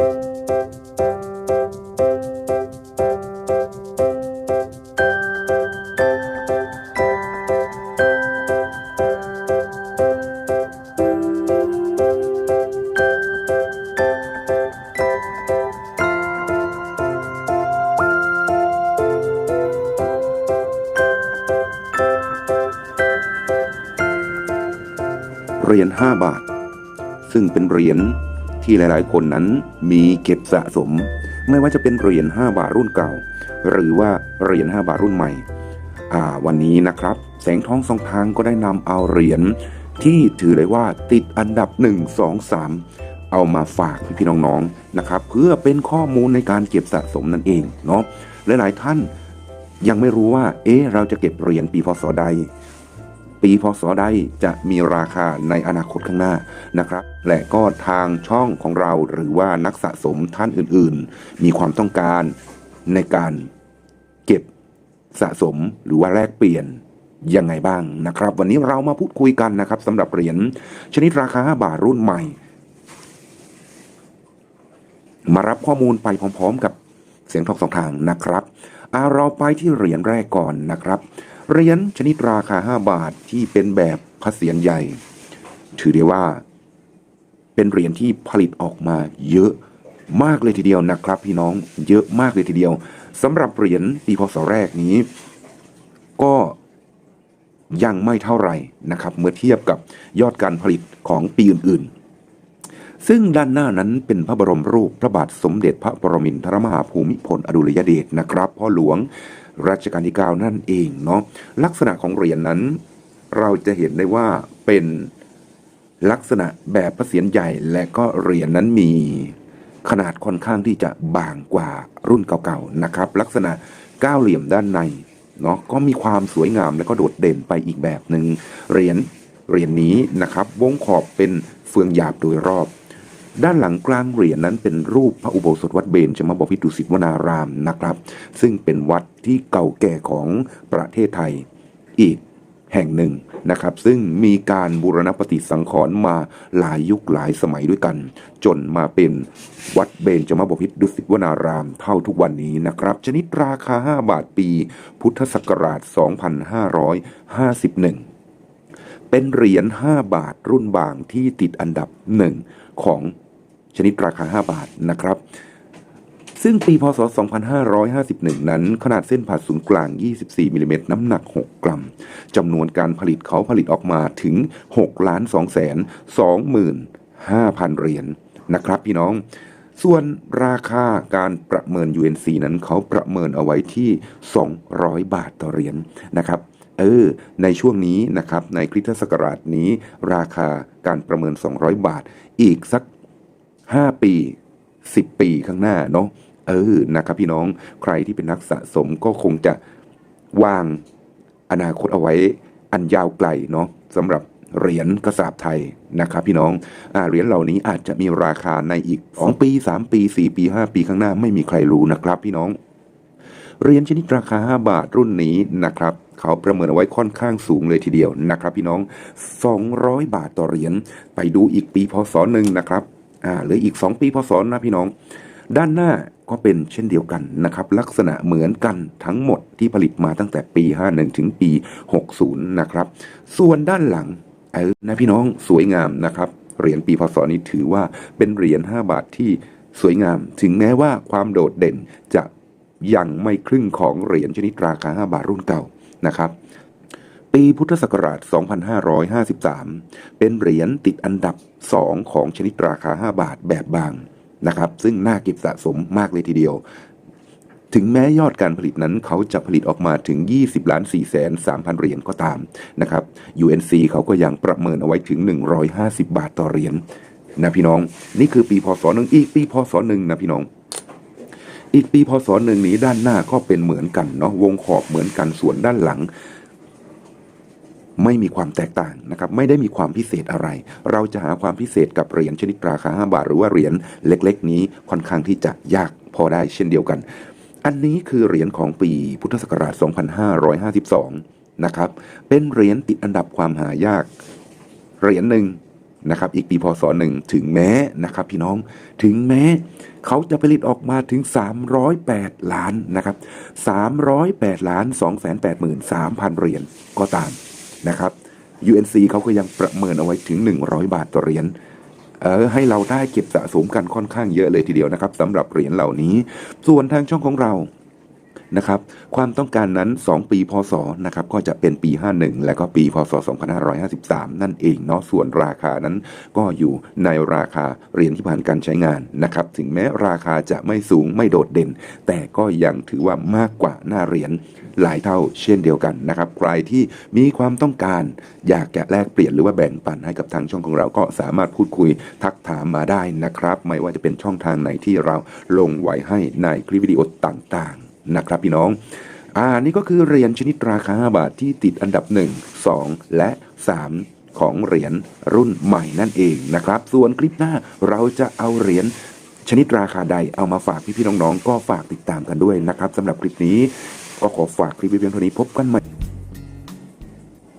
เหรียญ5บาท ซึ่งเป็นเหรียญ ที่หลายๆ คนนั้นมีเก็บสะสม ไม่ว่าจะเป็นเหรียญ5บาทรุ่นเก่า หรือว่าเหรียญ5บาทรุ่นใหม่วันนี้นะครับ แสงทองสองทางก็ได้นำเอาเหรียญที่ถือเลยว่าติดอันดับ 1 2 3 เอามาฝากพี่ๆน้องๆนะครับ เพื่อเป็นข้อมูลในการเก็บสะสมนั่นเองเนาะหลายๆท่านยังไม่รู้ว่า เอ๊ะเราจะเก็บเหรียญปีพศใด ปีพศใดจะมีราคาในอนาคตข้างหน้านะครับ และก็ทางช่องของเราหรือว่านักสะสมท่านอื่นๆ มีความต้องการในการเก็บสะสมหรือว่าแลกเปลี่ยนยังไงบ้างนะครับ วันนี้เรามาพูดคุยกันนะครับสำหรับเหรียญชนิดราคา 5 บาทรุ่นใหม่ มารับข้อมูลไปพร้อม ๆ กับเสียงทองสองทางนะครับอาเราไปที่เหรียญแรกก่อนนะครับ เหรียญชนิดราคา 5 บาทที่เป็นแบบพระเศียรใหญ่ ถือได้ว่า เป็นเหรียญที่ผลิตออกมาเยอะมากเลยทีเดียวนะครับ พี่น้องเยอะมากเลยทีเดียวสำหรับเหรียญปีพศแรกนี้ ก็ยังไม่เท่าไหร่นะครับ เมื่อเทียบกับยอดการผลิตของปีอื่นๆ ซึ่งด้านหน้านั้นเป็นพระบรมรูปพระบาทสมเด็จพระปรมินทรมหาภูมิพลอดุลยเดชนะครับ พ่อหลวง รัชกาลที่ 9 นั่นเองเนาะลักษณะของเหรียญนนั้น เราจะเห็นได้ว่าเป็นลักษณะแบบพระเศียรใหญ่และก็เหรียญนั้นมีขนาดค่อนข้างที่จะบางกว่ารุ่นเก่าๆนะครับ ลักษณะก้าวเหลี่ยมด้านในเนาะก็มีความสวยงามและก็โดดเด่นไปอีกแบบหนึ่งเหรียญเหรียญนี้นะครับ วงขอบเป็นเฟืองหยาบโดยรอบ ด้านหลังกลางเหรียญนั้นเป็นรูปพระอุโบสถวัดเบญจมบพิตรดุสิตวนารามนะครับ ซึ่งเป็นวัดที่เก่าแก่ของประเทศไทยอีกแห่งหนึ่งนะครับ ซึ่งมีการบูรณปฏิสังขรณ์มาหลายยุคหลายสมัยด้วยกัน จนมาเป็นวัดเบญจมบพิตรดุสิตวนารามเท่าทุกวันนี้นะครับ ชนิดราคา 5 บาทปี พุทธศักราช 2551 เป็นเหรียญ 5 บาทรุ่นบางที่ติดอันดับหนึ่งของชนิดราคา 5 บาทนะครับ ซึ่งปีพศ 2551 นั้น ขนาดเส้นผ่าศูนย์กลาง 24มิลลิเมตรน้ำหนัก 6 กรัมจำนวนการผลิตเขาผลิตออกมาถึง 6 ล้าน2แสน25,000 เหรียญนะครับพี่น้อง ส่วนราคาการประเมิน UNC นั้นเขาประเมินเอาไว้ที่ 200 บาทต่อเหรียญนะครับ เออ ในช่วงนี้นะครับในคริสตศักราชนี้ ราคาการประเมิน 200 บาท อีกสัก 5 ปี 10 ปีข้างหน้าเนาะเออนะครับพี่น้องใครที่เป็นนักสะสมก็คงจะวางอนาคตเอาไว้อันยาวไกลเนาะสำหรับเหรียญกระสาบไทยนะครับพี่น้องอเหรียญเหล่านี้อาจจะมีราคาในอีก 2 ปี 3 ปี 4 ปี 5 ปีข้างหน้าไม่มีใครรู้นะครับพี่น้อง เหรียญชนิดราคา 5 บาทรุ่นนี้นะครับเขาประเมินเอาไว้ค่อนข้างสูงเลยทีเดียวนะครับพี่น้อง 200 บาทต่อเหรียญไปดูอีกปีพศหนึ่งนะครับอ่าหลืออีก 2 ปีพศนะพี่น้อง ด้านหน้าก็เป็นเช่นเดียวกันนะครับ ลักษณะเหมือนกันทั้งหมดที่ผลิตมาตั้งแต่ปี 51 ถึงปี 60 นะครับ ส่วนด้านหลังเออนะพี่น้องสวยงามนะครับเหรียญปีพศนี้ถือว่าเป็นเหรียญ5บาทที่สวยงาม ถึงแม้ว่าความโดดเด่นจะ ยังไม่ครึ่งของเหรียญชนิดราคา 5 บาทรุ่นเก่านะครับปีพุทธศักราช 2553 เป็นเหรียญติดอันดับ 2 ของชนิดราคา 5 บาทแบบบางนะครับ ซึ่งน่าเก็บสะสมมากเลยทีเดียว ถึงแม้ยอดการผลิตนั้นเขาจะผลิตออกมาถึง 20ล้าน4แสน3,000 เหรียญก็ตามนะครับ UNC เขาก็ยังประเมินเอาไว้ถึง 150 บาทต่อเหรียญนะพี่น้อง นี่คือปีพศหนึ่งอีกปีพศหนึ่งนะพี่น้อง อีกปีพศหนึ่งนี้ด้านหน้าก็เป็นเหมือนกันเนาะวงขอบเหมือนกันส่วนด้านหลัง ไม่มีความแตกต่างนะครับ ไม่ได้มีความพิเศษอะไร เราจะหาความพิเศษกับเหรียญชนิดราคา 5 บาท หรือว่าเหรียญเล็ก ๆ นี้ค่อนข้างที่จะยากพอได้เช่นเดียวกัน อันนี้คือเหรียญของปีพุทธศักราช 2552 นะครับ เป็นเหรียญติดอันดับความหายาก เหรียญหนึ่ง นะครับอีกปีพศหนึ่งถึงแม้นะครับพี่น้องถึงแม้เขาจะผลิตออกมาถึง 308 ล้านนะครับ308 ล้าน 283,000 เหรียญก็ตามนะครับ UNC เขาก็ยังประเมินเอาไว้ถึง 100 บาทต่อเหรียญเออให้เราได้เก็บสะสมกันค่อนข้างเยอะเลยทีเดียวนะครับสำหรับเหรียญเหล่านี้ ส่วนทางช่องของเรา นะครับ ความต้องการนั้น 2 ปีพศนะครับก็จะเป็นปี 51 และก็ปีพศ 2553 นั่นเองเนาะส่วนราคานั้นก็อยู่ในราคาเหรียญที่ผ่านการใช้งานนะครับ ถึงแม้ราคาจะไม่สูงไม่โดดเด่น แต่ก็ยังถือว่ามากกว่าหน้าเหรียญหลายเท่าเช่นเดียวกันนะครับ ใครที่มีความต้องการอยากจะแลกเปลี่ยนหรือว่าแบ่งปันให้กับทางช่องของเราก็สามารถพูดคุยทักถามมาได้นะครับ ไม่ว่าจะเป็นช่องทางไหนที่เราลงไว้ให้ในคลิปวิดีโอต่างๆ นะครับพี่น้อง อ่านี่ก็คือเหรียญชนิดราคา5บาทที่ติดอันดับ 1 2 และ 3 ของเหรียญรุ่นใหม่นั่นเองนะครับ ส่วนคลิปหน้าเราจะเอาเหรียญชนิดราคาใดเอามาฝากพี่ๆน้องๆก็ฝากติดตามกันด้วยนะครับสำหรับคลิปนี้ก็ขอฝากคลิปไว้เพียงเท่านี้พบกันใหม่